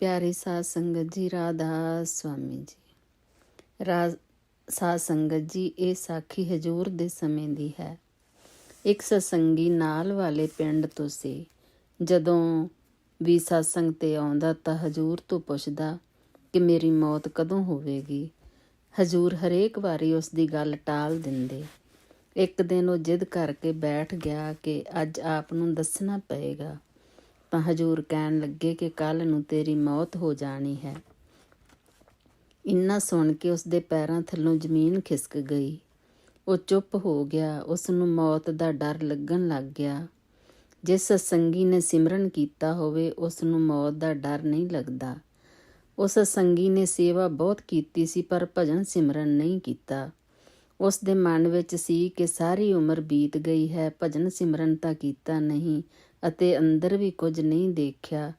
ਪਿਆਰੇ ਸਾਧ ਸੰਗਤ ਜੀ, ਰਾਧਾ ਸਵਾਮੀ ਜੀ। ਰਾਜ ਸਾਧ ਸੰਗਤ ਜੀ, ਇਹ ਸਾਖੀ ਹਜੂਰ ਦੇ ਸਮੇਂ ਦੀ ਹੈ। ਇੱਕ ਸਤਸੰਗੀ ਨਾਲ ਵਾਲੇ ਪਿੰਡ ਤੋਂ ਸੀ। ਜਦੋਂ ਵੀ ਸਤਸੰਗ ਤੇ ਆਉਂਦਾ ਤਾਂ ਹਜੂਰ ਤੋਂ ਪੁੱਛਦਾ ਕਿ ਮੇਰੀ ਮੌਤ ਕਦੋਂ ਹੋਵੇਗੀ। ਹਜੂਰ ਹਰੇਕ ਵਾਰੀ ਉਸ ਦੀ ਗੱਲ ਟਾਲ ਦਿੰਦੇ। ਇੱਕ ਦਿਨ ਉਹ ਜਿੱਦ ਕਰਕੇ ਬੈਠ ਗਿਆ ਕਿ ਅੱਜ ਆਪ ਨੂੰ ਦੱਸਣਾ ਪਏਗਾ। ਤਾਂ ਹਜੂਰ ਕਹਿਣ ਲੱਗੇ ਕਿ ਕੱਲ ਨੂੰ ਤੇਰੀ ਮੌਤ ਹੋ ਜਾਣੀ ਹੈ। ਇੰਨਾ ਸੁਣ ਕੇ ਉਸ ਦੇ ਪੈਰਾਂ ਥੱਲੋਂ ਜ਼ਮੀਨ ਖਿਸਕ ਗਈ। ਉਹ ਚੁੱਪ ਹੋ ਗਿਆ। ਉਸ ਨੂੰ ਮੌਤ ਦਾ ਡਰ ਲੱਗਣ ਲੱਗ ਗਿਆ। ਜਿਸ ਸੰਗੀ ਨੇ ਸਿਮਰਨ ਕੀਤਾ ਹੋਵੇ ਉਸ ਨੂੰ ਮੌਤ ਦਾ ਡਰ ਨਹੀਂ ਲੱਗਦਾ। ਉਸ ਸੰਗੀ ਨੇ ਸੇਵਾ ਬਹੁਤ ਕੀਤੀ ਸੀ, ਪਰ ਭਜਨ ਸਿਮਰਨ ਨਹੀਂ ਕੀਤਾ। ਉਸ ਦੇ ਮਨ ਵਿੱਚ ਸੀ ਕਿ ਸਾਰੀ ਉਮਰ ਬੀਤ ਗਈ ਹੈ। ਭਜਨ ਸਿਮਰਨ ਤਾਂ ਕੀਤਾ ਨਹੀਂ। ਅਤੇ ਅੰਦਰ ਵੀ ਕੁਝ ਨਹੀਂ ਦੇਖਿਆ।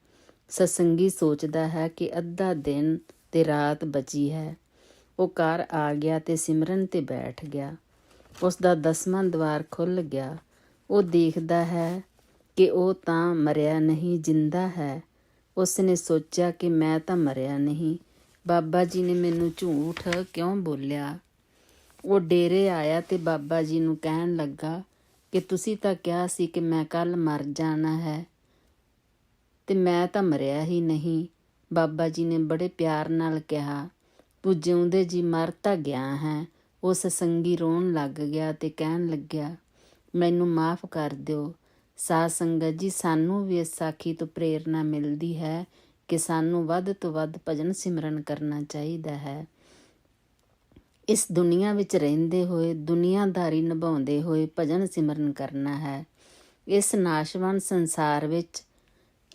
ਸਤਸੰਗੀ ਸੋਚਦਾ ਹੈ ਕਿ ਅੱਧਾ ਦਿਨ ਤੇ ਰਾਤ ਬਚੀ ਹੈ। ਉਹ ਘਰ ਆ ਗਿਆ ਤੇ ਸਿਮਰਨ ਤੇ ਬੈਠ ਗਿਆ। ਉਸ ਦਾ ਦਸਵਾਂ ਦਵਾਰ ਖੁੱਲ ਗਿਆ। ਉਹ ਦੇਖਦਾ ਹੈ ਕਿ ਉਹ ਤਾਂ ਮਰਿਆ ਨਹੀਂ, ਜਿੰਦਾ ਹੈ। ਉਸ ਨੇ ਸੋਚਿਆ ਕਿ ਮੈਂ ਤਾਂ ਮਰਿਆ ਨਹੀਂ। ਬਾਬਾ ਜੀ ਨੇ ਮੈਨੂੰ ਝੂਠ ਕਿਉਂ ਬੋਲਿਆ? ਉਹ ਡੇਰੇ ਆਇਆ ਤੇ ਬਾਬਾ ਜੀ ਨੂੰ ਕਹਿਣ ਲੱਗਾ ਕਿ ਤੁਸੀਂ ਤਾਂ ਕਿਹਾ ਸੀ ਕਿ ਮੈਂ ਕੱਲ ਮਰ ਜਾਣਾ ਹੈ ਤੇ ਮੈਂ ਤਾਂ ਮਰਿਆ ਹੀ ਨਹੀਂ। ਬਾਬਾ ਜੀ ਨੇ ਬੜੇ ਪਿਆਰ ਨਾਲ ਕਿਹਾ, ਤੂੰ ਜਿਉਂਦੇ ਜੀ ਮਰ ਤਾਂ ਗਿਆ ਹੈ। ਉਸ ਸੰਗੀ ਰੋਣ ਲੱਗ ਗਿਆ ਤੇ ਕਹਿਣ ਲੱਗਿਆ, ਮੈਨੂੰ ਮਾਫ ਕਰ ਦਿਓ। ਸਾਧ ਸੰਗਤ ਜੀ, ਸਾਨੂੰ ਵੀ ਇਸ ਸਾਖੀ ਤੋਂ ਪ੍ਰੇਰਣਾ ਮਿਲਦੀ ਹੈ ਕਿ ਸਾਨੂੰ ਵੱਧ ਤੋਂ ਵੱਧ ਭਜਨ ਸਿਮਰਨ ਕਰਨਾ ਚਾਹੀਦਾ ਹੈ। ਇਸ ਦੁਨੀਆ ਵਿੱਚ ਰਹਿੰਦੇ ਹੋਏ, ਦੁਨੀਆਦਾਰੀ ਨਿਭਾਉਂਦੇ ਹੋਏ ਭਜਨ ਸਿਮਰਨ ਕਰਨਾ ਹੈ। ਇਸ ਨਾਸ਼ਵਾਨ ਸੰਸਾਰ ਵਿੱਚ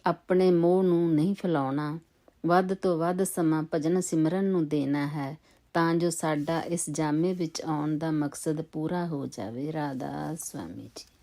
ਆਪਣੇ ਮੋਹ ਨੂੰ ਨਹੀਂ ਫੈਲਾਉਣਾ। ਵੱਧ ਤੋਂ ਵੱਧ ਸਮਾਂ ਭਜਨ ਸਿਮਰਨ ਨੂੰ ਦੇਣਾ ਹੈ ਤਾਂ ਜੋ ਸਾਡਾ ਇਸ ਜਾਮੇ ਵਿੱਚ ਆਉਣ ਦਾ ਮਕਸਦ ਪੂਰਾ ਹੋ ਜਾਵੇ। ਰਾਧਾ ਸਵਾਮੀ ਜੀ।